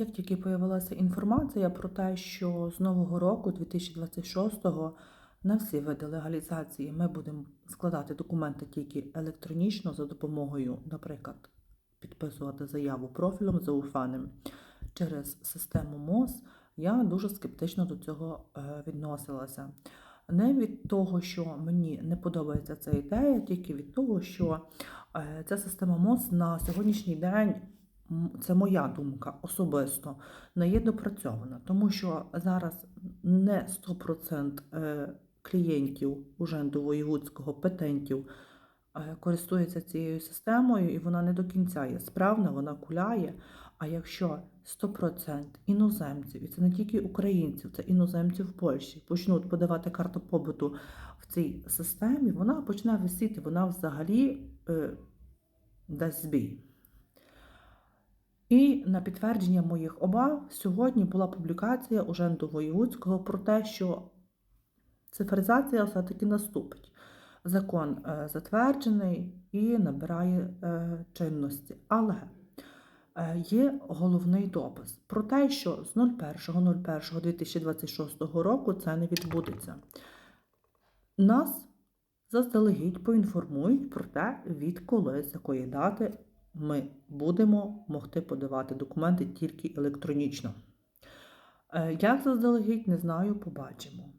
Як тільки появилася інформація про те, що з нового року, 2026-го, на всі види легалізації ми будемо складати документи тільки електронічно за допомогою, наприклад, підписувати заяву профілем зауфаним через систему МОЗ, я дуже скептично до цього е, відносилася. Не від того, що мені не подобається ця ідея, тільки від того, що е, ця система МОЗ на сьогоднішній день це моя думка особисто, не є допрацьована, тому що зараз не 100% е, клієнтів Уженду Воєвудського петентів е, користуються цією системою, і вона не до кінця є справна, вона куляє. А якщо 100% іноземців, і це не тільки українців, це іноземців в Польщі, почнуть подавати карту побуту в цій системі, вона почне висіти, вона взагалі е, дасть збій. І на підтвердження моїх обав сьогодні була публікація Уженду Воєвудського про те, що цифризація все-таки наступить. Закон е, затверджений і набирає е, чинності. Але е, є головний допис про те, що з 01.01.2026 року це не відбудеться. Нас заздалегідь поінформують про те, відколи з якої дати ми будемо могти подавати документи тільки електронічно. Е, Як заздалегідь, не знаю, побачимо.